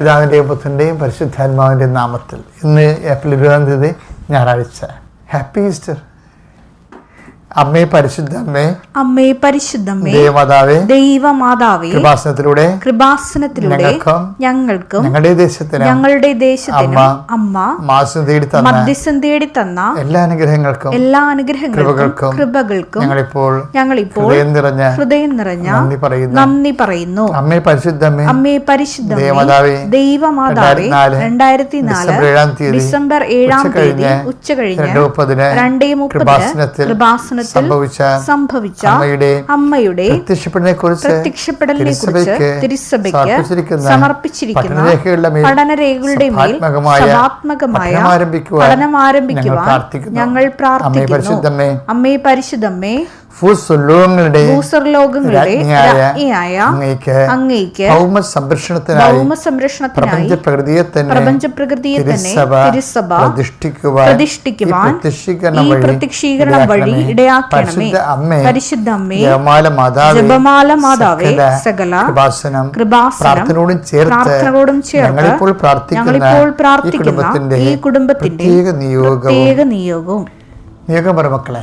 പിതാവിന്റെയും പുത്രന്റെയും പരിശുദ്ധാത്മാവിന്റെയും നാമത്തിൽ ഇന്ന് ഏപ്രിൽ ഇരുപതാം തീയതി ഞായറാഴ്ച. ഹാപ്പി ഈസ്റ്റർ അമ്മേ പരിശുദ്ധ അമ്മേ അമ്മേ പരിശുദ്ധമ്മേ ദേവമാതാവേ ദൈവമാതാവേ കൃപാസനത്തിലൂടെ കൃപാസനത്തിലൂടെ ഞങ്ങൾക്കും ഞങ്ങളുടെ ദേശത്തിന് ഞങ്ങളുടെ ദേശത്തിന് അമ്മ മാസം തേടി തന്ന മധ്യസ്ഥം തേടി തന്ന എല്ലാ അനുഗ്രഹങ്ങൾക്കും എല്ലാ അനുഗ്രഹങ്ങൾക്കും കൃപകൾക്കും ഞങ്ങളിപ്പോൾ ഞങ്ങളിപ്പോൾ ഹൃദയം നിറഞ്ഞ ഹൃദയം നിറഞ്ഞ നന്ദി പറയുന്നു. നന്ദി പറയുന്നു. അമ്മേ പരിശുദ്ധ അമ്മേ അമ്മേ പരിശുദ്ധമ്മേ ദേവമാതാവേ ദൈവമാതാവേ രണ്ടായിരത്തി നാല് ഡിസംബർ ഏഴാം തീയതി ഡിസംബർ ഏഴാം തീയതി ഉച്ച കഴിഞ്ഞ് രണ്ട് മുപ്പതിന് രണ്ടേ മുപ്പത് കൃപാസനത്തിൽ കൃപാസനത്തിൽ സംഭവിച്ച സംഭവിച്ച അമ്മയുടെ പ്രത്യക്ഷപ്പെടലിനെ കുറിച്ച് തിരുസഭയ്ക്ക് സമർപ്പിച്ചിരിക്കുന്ന പഠനരേഖകളുടെ മേൽ ആത്മകമായ സഭാത്മകമായ പഠനം ആരംഭിക്കുവാൻ ഞങ്ങൾ പ്രാർത്ഥിക്കുന്നു. അമ്മേ പരിശുദ്ധമ്മേ അമ്മേ പരിശുദ്ധമ്മേ ഭൂസ്വലോകങ്ങളുടെ ഭൂസ്വർലോകങ്ങളുടെ രാജ്ഞിയായ രാജ്ഞിയായ അങ്ങേക്ക് അങ്ങയ്ക്ക് ഭൗമ സംരക്ഷണത്തിനായി ഭൗമ സംരക്ഷണത്തിനായി പ്രകൃതിയെ തന്നെ പ്രപഞ്ച പ്രകൃതിയെ തന്നെ തിരുസഭ തിരുസഭ പ്രതിഷ്ഠിക്കുവാൻ പ്രത്യക്ഷീകരണം വഴി ഇടയാക്കണമേ. പരിശുദ്ധ അമ്മേ പരിശുദ്ധ അമ്മേ ജപമാല മാതാവേ ജപമാല മാതാവേ സകല സകല കൃപാസനം കൃപാസനം പ്രാർത്ഥനയോടും ചേർത്ത് ഞങ്ങളിപ്പോൾ പ്രാർത്ഥിക്കുന്ന ഈ കുടുംബത്തിന്റെ പ്രത്യേക നിയോഗവും. നിയോഗം പറ മക്കളെ.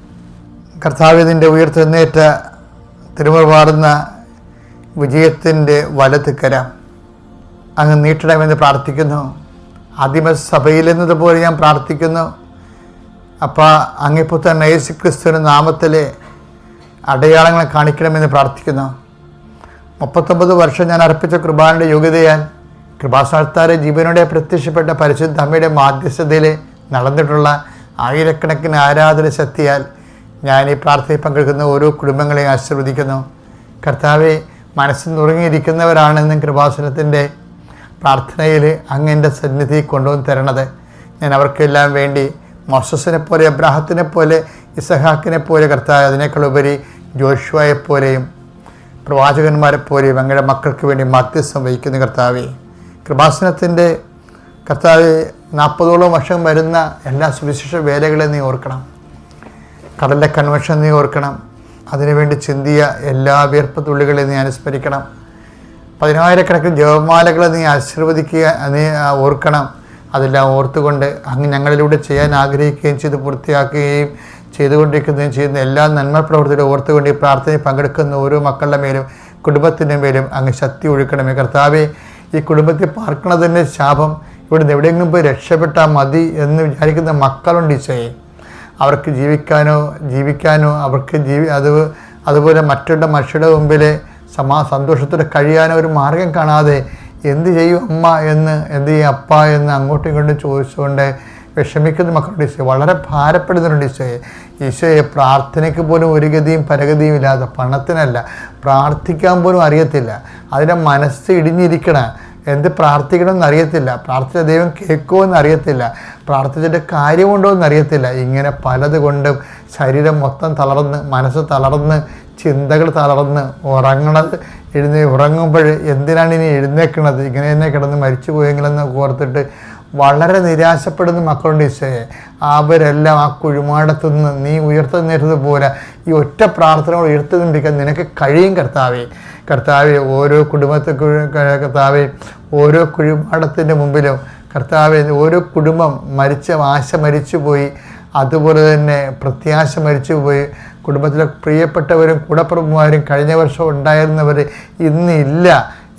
കർത്താവിതിന്റെ ഉയർത്തെഴുന്നേറ്റ തിരുമുറപാടുന്ന വിജയത്തിന്റെ വലത്ത് കരം അങ്ങ് നീട്ടണമെന്ന് പ്രാർത്ഥിക്കുന്നു. ആദിമസഭയിൽ എന്നതുപോലെ ഞാൻ പ്രാർത്ഥിക്കുന്നു. അപ്പോൾ അങ്ങിപ്പോൾ തന്നെ യേശു ക്രിസ്തുവിന്റെ നാമത്തിലെ അടയാളങ്ങൾ കാണിക്കണമെന്ന് പ്രാർത്ഥിക്കുന്നു. മുപ്പത്തൊമ്പത് വർഷം ഞാൻ അർപ്പിച്ച കൃപാനയുടെ യോഗ്യതയാൽ കൃപാസ്ഥാനത്താരെ ജീവനോടെ പ്രത്യക്ഷപ്പെട്ട പരിശുദ്ധ അമ്മയുടെ മാധ്യസ്ഥതയിൽ നടന്നിട്ടുള്ള ആയിരക്കണക്കിന് ആരാധന ശക്തിയാൽ ഞാൻ ഈ പ്രാർത്ഥനയിൽ പങ്കെടുക്കുന്ന ഓരോ കുടുംബങ്ങളെയും ആശീർവദിക്കുന്നു. കർത്താവെ മനസ്സിൽ നുറങ്ങിയിരിക്കുന്നവരാണെന്നും കൃപാസനത്തിന്റെ പ്രാർത്ഥനയിൽ അങ്ങന്റെ സന്നിധി കൊണ്ടുവന്ന് തരണത്. ഞാൻ അവർക്കെല്ലാം വേണ്ടി മോസസിനെ പോലെ അബ്രാഹത്തിനെ പോലെ ഇസഹാക്കിനെ പോലെ കർത്താവ് അതിനേക്കാൾ ഉപരി പോലെയും പ്രവാചകന്മാരെ പോലെയും അങ്ങയുടെ മക്കൾക്ക് വേണ്ടി മധ്യസ്ഥം വഹിക്കുന്ന കർത്താവെ. കൃപാസനത്തിന്റെ കർത്താവ് നാൽപ്പതോളം വർഷം വരുന്ന എല്ലാ സുവിശേഷ വേലകളെ നീ ഓർക്കണം. കടലിലെ കൺവെൻഷൻ നീ ഓർക്കണം. അതിനുവേണ്ടി ചിന്തിയ എല്ലാ വീർപ്പത്തുള്ളികളെയും നീ അനുസ്മരിക്കണം. പതിനായിരക്കണക്കിന് ജപമാലകളെ നീ ആശീർവദിക്കുക നീ ഓർക്കണം. അതെല്ലാം ഓർത്തുകൊണ്ട് അങ്ങ് ഞങ്ങളിലൂടെ ചെയ്യാൻ ആഗ്രഹിക്കുകയും ചെയ്ത് പൂർത്തിയാക്കുകയും ചെയ്തുകൊണ്ടിരിക്കുന്നതും ചെയ്യുന്ന എല്ലാ നന്മ പ്രവർത്തികളും ഓർത്തുകൊണ്ട് ഈ പ്രാർത്ഥനയിൽ പങ്കെടുക്കുന്ന ഓരോ മക്കളുടെ മേലും കുടുംബത്തിന്റെ മേലും അങ്ങ് ശക്തി ഒഴുക്കണമേ. കർത്താവെ ഈ കുടുംബത്തിൽ പാർക്കണതിന്റെ ശാപം ഇവിടുന്ന് എവിടെയെങ്കിലും പോയി രക്ഷപ്പെട്ടാൽ മതി എന്ന് വിചാരിക്കുന്ന മക്കളുണ്ട് ഈശോയെ. അവർക്ക് ജീവിക്കാനോ ജീവിക്കാനോ അവർക്ക് ജീവി അത് അതുപോലെ മറ്റുള്ള മനുഷ്യരുടെ മുമ്പിൽ സമാ സന്തോഷത്തോടെ കഴിയാനോ ഒരു മാർഗം കാണാതെ എന്ത് ചെയ്യും അമ്മ എന്ന് എന്ത് ചെയ്യും അപ്പ എന്ന് അങ്ങോട്ടും ഇങ്ങോട്ടും ചോദിച്ചുകൊണ്ട് വിഷമിക്കുന്ന മക്കളുടെ ഈശോ വളരെ ഭാരപ്പെടുന്നുണ്ട് ഈശോയെ. ഈശോയെ പ്രാർത്ഥനയ്ക്ക് പോലും ഒരു ഗതിയും പരഗതിയും ഇല്ലാതെ പണത്തിനല്ല പ്രാർത്ഥിക്കാൻ പോലും അറിയത്തില്ല. അതിന്റെ മനസ്സ് ഇടിഞ്ഞിരിക്കണം എന്ത് പ്രാർത്ഥിക്കണം എന്നറിയത്തില്ല പ്രാർത്ഥിച്ച ദൈവം കേൾക്കുമോ എന്നറിയത്തില്ല പ്രാർത്ഥിച്ചിട്ട് കാര്യമുണ്ടോ എന്നറിയത്തില്ല ഇങ്ങനെ പലതുകൊണ്ടും ശരീരം മൊത്തം തളർന്ന് മനസ്സ് തളർന്ന് ചിന്തകൾ തളർന്ന് ഉറങ്ങണത് എഴുന്നേ ഉറങ്ങുമ്പോൾ എന്തിനാണ് ഇനി എഴുന്നേക്കണത് ഇങ്ങനെ തന്നെ കിടന്ന് മരിച്ചു പോയെങ്കിലെന്ന് ഓർത്തിട്ട് വളരെ നിരാശപ്പെടുന്ന മക്കളുണ്ട് ഈശോയെ. അവരെല്ലാം ആ കുഴിമാടത്തു നിന്ന് നീ ഉയർത്തുന്നേരുന്നത് പോലെ ഈ ഒറ്റ പ്രാർത്ഥന കൊണ്ട് ഉയർത്തുന്നിരിക്കാൻ നിനക്ക് കഴിയും കർത്താവേ. കർത്താവെ ഓരോ കുടുംബത്തെ കർത്താവെ ഓരോ കുഴിമാടത്തിന്റെ മുമ്പിലും കർത്താവെ ഓരോ കുടുംബം മരിച്ച ആശ മരിച്ചു പോയി അതുപോലെ തന്നെ പ്രത്യാശ മരിച്ചു പോയി. കുടുംബത്തിലെ പ്രിയപ്പെട്ടവരും കൂടപ്പുറപ്പുമാരും കഴിഞ്ഞ വർഷം ഉണ്ടായിരുന്നവർ ഇന്നില്ല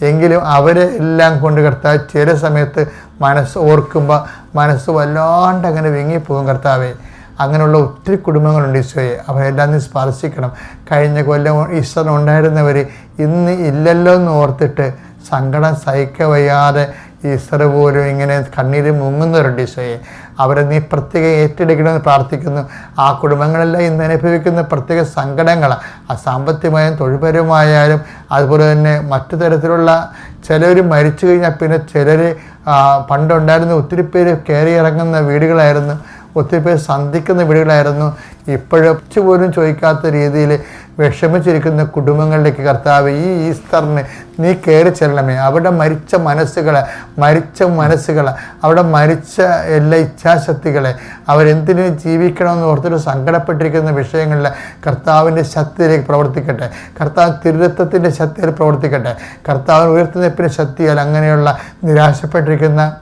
എങ്കിലും അവരെ എല്ലാം കൊണ്ട് കർത്താവ് ചില സമയത്ത് മനസ്സ് ഓർക്കുമ്പോൾ മനസ്സ് വല്ലാണ്ട് അങ്ങനെ വിങ്ങിപ്പോകും കർത്താവെ. അങ്ങനെയുള്ള ഒത്തിരി കുടുംബങ്ങളുണ്ട് ഈശോയെ. അവരെല്ലാം നീ സ്പർശിക്കണം. കഴിഞ്ഞ കൊല്ലം ഈശ്വരൻ ഉണ്ടായിരുന്നവർ ഇന്ന് ഇല്ലല്ലോ എന്ന് ഓർത്തിട്ട് സങ്കടം സഹിക്കവയ്യാതെ ഈശ്വര പോലും ഇങ്ങനെ കണ്ണീര് മുങ്ങുന്നവരുണ്ട് ഈശോയെ. അവരെ നീ പ്രത്യേകം ഏറ്റെടുക്കണമെന്ന് പ്രാർത്ഥിക്കുന്നു. ആ കുടുംബങ്ങളെല്ലാം ഇന്ന് അനുഭവിക്കുന്ന പ്രത്യേക സങ്കടങ്ങൾ ആ സാമ്പത്തികമായും തൊഴിൽപരമായാലും അതുപോലെ തന്നെ മറ്റു തരത്തിലുള്ള ചിലർ മരിച്ചു കഴിഞ്ഞാൽ പിന്നെ ചിലർ പണ്ടുണ്ടായിരുന്ന ഒത്തിരി പേര് കയറി ഇറങ്ങുന്ന വീടുകളായിരുന്നു. ഒത്തിരി പേര് സന്ധിക്കുന്ന വീടുകളായിരുന്നു ഇപ്പോഴൊച്ചു പോലും ചോദിക്കാത്ത രീതിയിൽ വിഷമിച്ചിരിക്കുന്ന കുടുംബങ്ങളിലേക്ക് കർത്താവ് ഈ ഈസ്റ്ററിന് നീ കയറി ചെല്ലണമേ. അവിടെ മരിച്ച മനസ്സുകളെ മരിച്ച മനസ്സുകളെ അവിടെ മരിച്ച എല്ലാ ഇച്ഛാശക്തികളെ അവരെന്തിനു ജീവിക്കണമെന്ന് ഓർത്തിട്ട് സങ്കടപ്പെട്ടിരിക്കുന്ന വിഷയങ്ങളിൽ കർത്താവിന്റെ ശക്തിയിലേക്ക് പ്രവർത്തിക്കട്ടെ. കർത്താവ് തിരുരത്വത്തിന്റെ ശക്തിയിൽ പ്രവർത്തിക്കട്ടെ. കർത്താവിന് ഉയർത്തുന്നപ്പിന്റെ ശക്തിയാൽ അങ്ങനെയുള്ള നിരാശപ്പെട്ടിരിക്കുന്ന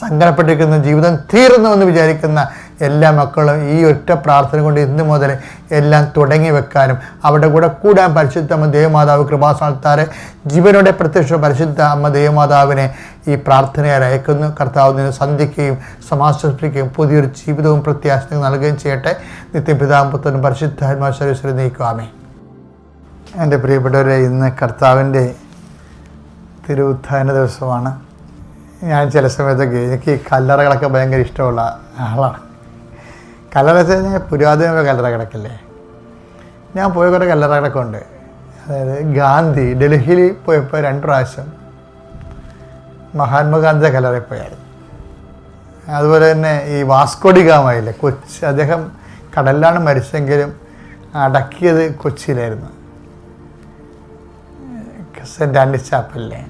സങ്കടപ്പെട്ടിരിക്കുന്ന ജീവിതം തീർന്നുവെന്ന് വിചാരിക്കുന്ന എല്ലാ മക്കളും ഈ ഒറ്റ പ്രാർത്ഥന കൊണ്ട് ഇന്ന് മുതൽ എല്ലാം തുടങ്ങി വെക്കാനും അവരുടെ കൂടെ കൂടാൻ പരിശുദ്ധ അമ്മ ദേവമാതാവ് കൃപാസ്ഥാനത്താരെ ജീവനോടെ പ്രത്യക്ഷ പരിശുദ്ധ അമ്മ ദേവമാതാവിനെ ഈ പ്രാർത്ഥനയാൽ അയക്കുന്നു. കർത്താവ് നിന്ന് സന്ധിക്കുകയും സമാശ്വസിപ്പിക്കുകയും പുതിയൊരു ജീവിതവും പ്രത്യാശയും നൽകുകയും ചെയ്യട്ടെ. നിത്യപിതാമ്പുത്തനും പരിശുദ്ധാത്മാശ്വരീശ്വരി നീക്കുവാമേ എന്റെ പ്രിയപ്പെട്ടവരെ ഇന്ന് കർത്താവിന്റെ തിരുവുത്ഥാന ദിവസമാണ്. ഞാൻ ചില സമയത്തൊക്കെ എനിക്ക് കല്ലറകളൊക്കെ ഭയങ്കര ഇഷ്ടമുള്ള ആളാണ്. കല്ലറ വെച്ച് കഴിഞ്ഞാൽ പുരാതന കല്ലറ കിടക്കില്ലേ? ഞാൻ പോയ കുറേ കല്ലറ കിടക്കുണ്ട് അതായത് ഗാന്ധി ഡൽഹിയിൽ പോയപ്പോൾ രണ്ട് പ്രാവശ്യം മഹാത്മാഗാന്ധിയുടെ കല്ലറയിൽ പോയായിരുന്നു. അതുപോലെ തന്നെ ഈ വാസ്കോഡി ഗാമയില്ലേ കൊച്ചി അദ്ദേഹം കടലിലാണ് മരിച്ചെങ്കിലും അടക്കിയത് കൊച്ചിയിലായിരുന്നു. സെന്റ് ആൻഡീസ് ചാപ്പലിലെ.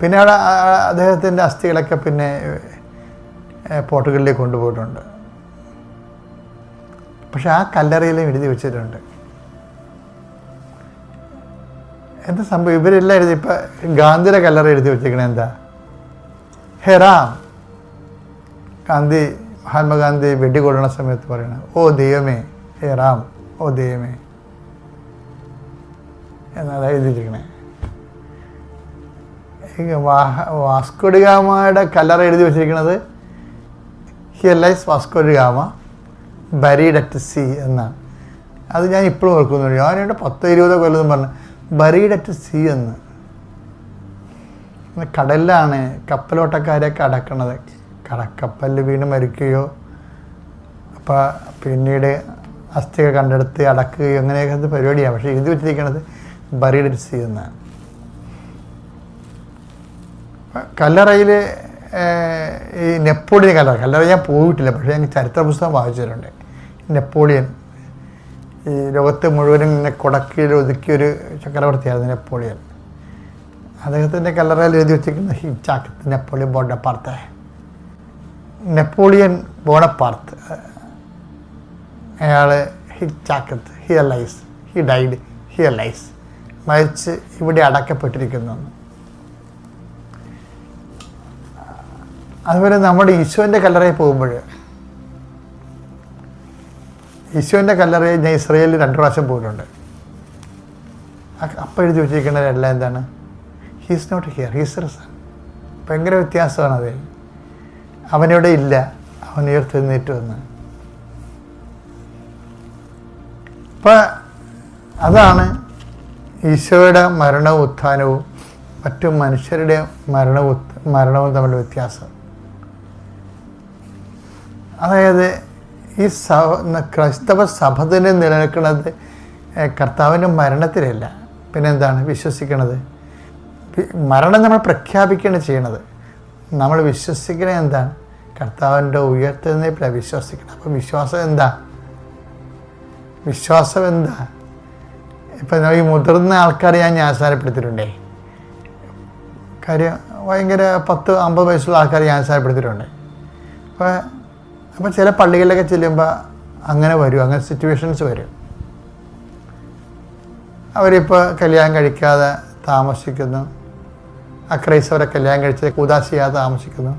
പിന്നെ അവിടെ അദ്ദേഹത്തിന്റെ അസ്ഥികളൊക്കെ പിന്നെ പോർട്ടുഗലിലേക്ക് കൊണ്ടുപോയിട്ടുണ്ട്. പക്ഷെ ആ കല്ലറയിലും എഴുതി വെച്ചിട്ടുണ്ട്. എന്താ സംഭവം? ഇവരെല്ലാം എഴുതി ഇപ്പം ഗാന്ധിയുടെ കല്ലറ എഴുതി വെച്ചിരിക്കണേ എന്താ? ഹെറാം ഗാന്ധി മഹാത്മാഗാന്ധി വെടികൊള്ളണ സമയത്ത് പറയണ ഓ ദൈവമേ ഹേ റാം. ഓ ദൈവമേ. എന്നാണ് എഴുതിയിരിക്കണേ. വാസ്കോഡിഗാമയുടെ കല്ലറ എഴുതി വെച്ചിരിക്കുന്നത് here lies Vasco da Gama buried at sea എന്നാണ്. അത് ഞാൻ ഇപ്പോഴും ഓർക്കുന്നുണ്ട് ഞാനിവിടെ പത്ത് ഇരുപത് കൊല്ലം പറഞ്ഞു ബരീഡ് അറ്റ് സി എന്ന്. കടലിലാണ് കപ്പലോട്ടക്കാരെ കടക്കണത് കടക്കപ്പലിൽ കപ്പലിൽ വീണ് മരിക്കുകയോ അപ്പോൾ പിന്നീട് അസ്ഥികൾ കണ്ടെടുത്ത് അടക്കുകയോ അങ്ങനെയൊക്കെ പരിപാടിയാണ് പക്ഷേ എഴുതി വെച്ചിരിക്കുന്നത് ബറീഡ് സി എന്നാണ്. കല്ലറയിൽ ഈ നെപ്പോളിയൻ കല്ലറ കല്ലറ ഞാൻ പോയിട്ടില്ല പക്ഷേ ഞാൻ ചരിത്ര പുസ്തകം വായിച്ചിട്ടുണ്ട്. നെപ്പോളിയൻ ഈ ലോകത്ത് മുഴുവനും ഇങ്ങനെ കൊടക്കിയിൽ ഒതുക്കിയൊരു ചക്രവർത്തിയായിരുന്നു നെപ്പോളിയൻ. അദ്ദേഹത്തിന്റെ കല്ലറയിൽ എഴുതി വെച്ചിരിക്കുന്ന ഹിച്ചാക്കത്ത് നെപ്പോളിയൻ ബോണപ്പാർത്ത്. നെപ്പോളിയൻ ബോണപ്പാർത്ത് അയാൾ he ഹിച്ചാക്കത്ത് here lies he died here lies മരിച്ച് ഇവിടെ അടക്കപ്പെട്ടിരിക്കുന്നു അതുപോലെ നമ്മുടെ ഈശോന്റെ കല്ലറയിൽ പോകുമ്പോൾ ഈശോന്റെ കല്ലറയിൽ ഞാൻ ഇസ്രയേലിൽ രണ്ട് പ്രാവശ്യം പോയിട്ടുണ്ട്. അപ്പം എഴുതി വെച്ചിരിക്കുന്നത് എല്ലാം എന്താണ്? He's not here he's risen ഭയങ്കര വ്യത്യാസമാണ് അത്. അവനിവിടെ ഇല്ല. അവൻ ഉയർത്തെഴുന്നേറ്റ് വന്ന്. അപ്പം അതാണ് ഈശോയുടെ മരണവും ഉത്ഥാനവും മറ്റു മനുഷ്യരുടെ മരണവും മരണവും തമ്മിലുള്ള വ്യത്യാസം. അതായത് ഈ ക്രൈസ്തവ സഭ തന്നെ നിലനിൽക്കുന്നത് കർത്താവിന്റെ മരണത്തിലല്ല. പിന്നെന്താണ്? വിശ്വസിക്കണത്. മരണം നമ്മൾ പ്രഖ്യാപിക്കുകയാണ് ചെയ്യണത്. നമ്മൾ വിശ്വസിക്കണത് എന്താണ്? കർത്താവിന്റെ ഉയർത്തുന്ന വിശ്വസിക്കണം. അപ്പോൾ വിശ്വാസം എന്താ? വിശ്വാസം എന്താ? ഇപ്പം ഈ മുതിർന്ന ആൾക്കാരെ ഞാൻ ആസാരപ്പെടുത്തിയിട്ടുണ്ടേ കാര്യം ഭയങ്കര പത്ത് അമ്പത് വയസ്സുള്ള ആൾക്കാരെ ആസാരപ്പെടുത്തിയിട്ടുണ്ട് അപ്പോൾ അപ്പോൾ ചില പള്ളികളിലൊക്കെ ചെല്ലുമ്പോൾ അങ്ങനെ വരും അങ്ങനെ സിറ്റുവേഷൻസ് വരും. അവരിപ്പോൾ കല്യാണം കഴിക്കാതെ താമസിക്കുന്നു. അക്രൈസവരെ കല്യാണം കഴിച്ച് കൂതാശിയാതെ താമസിക്കുന്നു.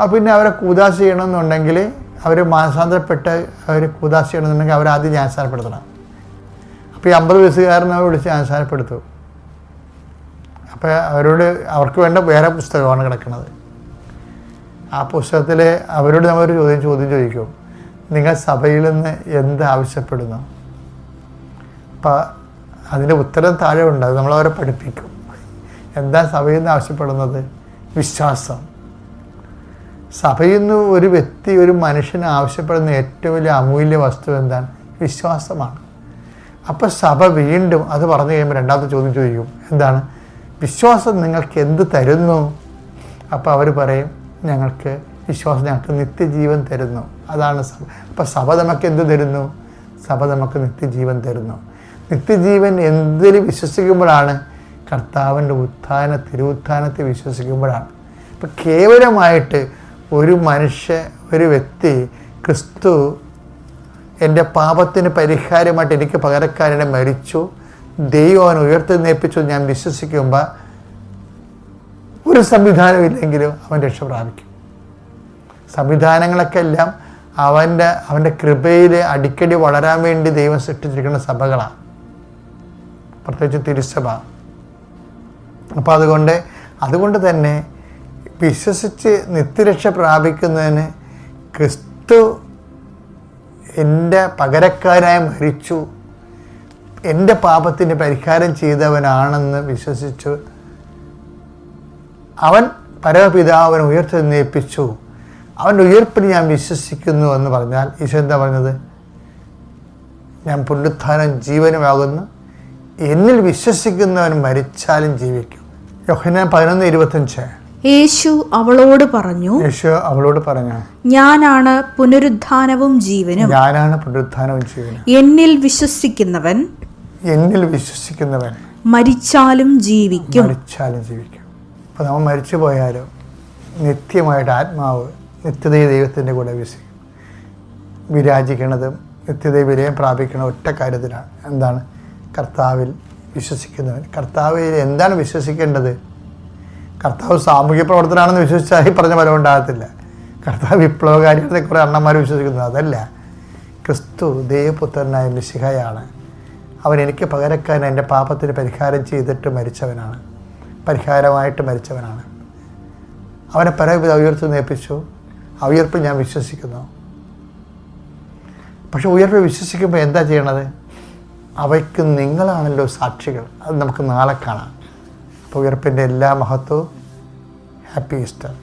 അപ്പോൾ പിന്നെ അവരെ കൂതാശ ചെയ്യണമെന്നുണ്ടെങ്കിൽ അവർ മാനസാന്തരപ്പെട്ട് അവർ കൂതാശ ചെയ്യണമെന്നുണ്ടെങ്കിൽ അവരാദ്യം ജ്ഞാനസ്ഥാനപ്പെടുത്തണം അപ്പോൾ ഈ അമ്പത് വയസ്സുകാരനെ വിളിച്ച് ജ്ഞാനസ്ഥാനപ്പെടുത്തു അപ്പോൾ അവരോട് അവർക്ക് വേണ്ട വേറെ പുസ്തകമാണ് കിടക്കുന്നത്. ആ പുസ്തകത്തിൽ അവരോട് നമ്മളൊരു ചോദ്യം ചോദ്യം ചോദിക്കും. നിങ്ങൾ സഭയിൽ നിന്ന് എന്ത് ആവശ്യപ്പെടുന്നു? അപ്പം അതിന്റെ ഉത്തരം താഴെ ഉണ്ട്. അത് നമ്മളവരെ പഠിപ്പിക്കും. എന്താ സഭയിൽ നിന്ന് ആവശ്യപ്പെടുന്നത്? വിശ്വാസം. സഭയിൽ നിന്ന് ഒരു വ്യക്തി ഒരു മനുഷ്യന് ആവശ്യപ്പെടുന്ന ഏറ്റവും വലിയ അമൂല്യ വസ്തു എന്താണ്? വിശ്വാസമാണ്. അപ്പോൾ സഭ വീണ്ടും അത് പറഞ്ഞു കഴിയുമ്പോൾ രണ്ടാമത്തെ ചോദ്യം ചോദിക്കും. എന്താണ്? വിശ്വാസം നിങ്ങൾക്ക് എന്ത് തരുന്നു? അപ്പോൾ അവർ പറയും ഞങ്ങൾക്ക് വിശ്വാസം ഞങ്ങൾക്ക് നിത്യജീവൻ തരുന്നു. അതാണ് സഭ. അപ്പം സഭ നമുക്ക് എന്ത് തരുന്നു? സഭ നമുക്ക് നിത്യജീവൻ തരുന്നു. നിത്യജീവൻ എന്തിൽ വിശ്വസിക്കുമ്പോഴാണ്? കർത്താവിന്റെ ഉത്ഥാന തിരുവുത്ഥാനത്തെ വിശ്വസിക്കുമ്പോഴാണ്. ഇപ്പം കേവലമായിട്ട് ഒരു മനുഷ്യ ഒരു വ്യക്തി ക്രിസ്തു എന്റെ പാപത്തിന് പരിഹാരമായിട്ട് എനിക്ക് പകരക്കാരനെ മരിച്ചു ദൈവം അവൻ ഉയർത്തെന്നേൽപ്പിച്ചു ഞാൻ വിശ്വസിക്കുമ്പോൾ ഒരു സംവിധാനമില്ലെങ്കിലും അവൻ രക്ഷ പ്രാപിക്കും. സംവിധാനങ്ങളൊക്കെ എല്ലാം അവന്റെ അവന്റെ കൃപയിൽ അടിക്കടി വളരാൻ വേണ്ടി ദൈവം സൃഷ്ടിച്ചിരിക്കുന്ന സഭകളാണ്. പ്രത്യേകിച്ച് തിരുസഭ. അപ്പോൾ അതുകൊണ്ട് അതുകൊണ്ട് തന്നെ വിശ്വസിച്ച് നിത്യരക്ഷ പ്രാപിക്കുന്നതിന് ക്രിസ്തു എന്റെ പകരക്കാരായി മരിച്ചു എന്റെ പാപത്തിന് പരിഹാരം ചെയ്തവനാണെന്ന് വിശ്വസിച്ചു അവൻ പരമപിതാവൻ ഉയർത്തെഴുന്നേൽപ്പിച്ചു അവന്റെ ഉയർപ്പിന് ഞാൻ വിശ്വസിക്കുന്നു എന്ന് പറഞ്ഞാൽ ഈശോ എന്താ പറഞ്ഞത്? ഞാൻ പുനരുത്ഥാനം ജീവനുമാകുന്നു. എന്നിൽ വിശ്വസിക്കുന്നവൻ മരിച്ചാലും ജീവിക്കും. യോഹന പതിനൊന്ന് ഇരുപത്തഞ്ച്. യേശു അവളോട് പറഞ്ഞു യേശു അവളോട് പറഞ്ഞു ഞാനാണ് പുനരുദ്ധാനവും ജീവനും. ഞാനാണ് പുനരുദ്ധാനവും ജീവനും. എന്നിൽ വിശ്വസിക്കുന്നവൻ എന്നിൽ വിശ്വസിക്കുന്നവൻ മരിച്ചാലും ജീവിക്കും. മരിച്ചാലും ജീവിക്കും. അപ്പോൾ നമ്മൾ മരിച്ചു പോയാലും നിത്യമായിട്ട് ആത്മാവ് നിത്യതയെ ദൈവത്തിന്റെ കൂടെ വിസി വിരാജിക്കണതും നിത്യതയെ വിലയം പ്രാപിക്കണ ഒറ്റ കാര്യത്തിലാണ്. എന്താണ്? കർത്താവിൽ വിശ്വസിക്കുന്നവൻ. കർത്താവിൽ എന്താണ് വിശ്വസിക്കേണ്ടത്? കർത്താവ് സാമൂഹ്യ പ്രവർത്തനമാണെന്ന് വിശ്വസിച്ചാൽ ഈ പറഞ്ഞ ഫലം ഉണ്ടാകത്തില്ല. കർത്താവ് വിപ്ലവകാരികളെ കുറേ അണ്ണന്മാർ വിശ്വസിക്കുന്നത് അതല്ല. ക്രിസ്തു ദൈവപുത്രനായ മിശിഹയാണ്. അവൻ എനിക്ക് പകരക്കാരൻ എന്റെ പാപത്തിന് പരിഹാരം ചെയ്തിട്ട് മരിച്ചവനാണ്. പരിഹാരമായിട്ട് മരിച്ചവനാണ്. അവനെ പരമപിത ഉയർത്തി നേപ്പിച്ചു. ആ ഞാൻ വിശ്വസിക്കുന്നു. പക്ഷെ ഉയർപ്പ് വിശ്വസിക്കുമ്പോൾ എന്താ ചെയ്യണത്? അവയ്ക്ക് നിങ്ങളാണല്ലോ സാക്ഷികൾ. അത് നമുക്ക് നാളെ കാണാം. അപ്പോൾ ഉയർപ്പിന്റെ എല്ലാ മഹത്വവും ഹാപ്പി ഈസ്റ്റർ.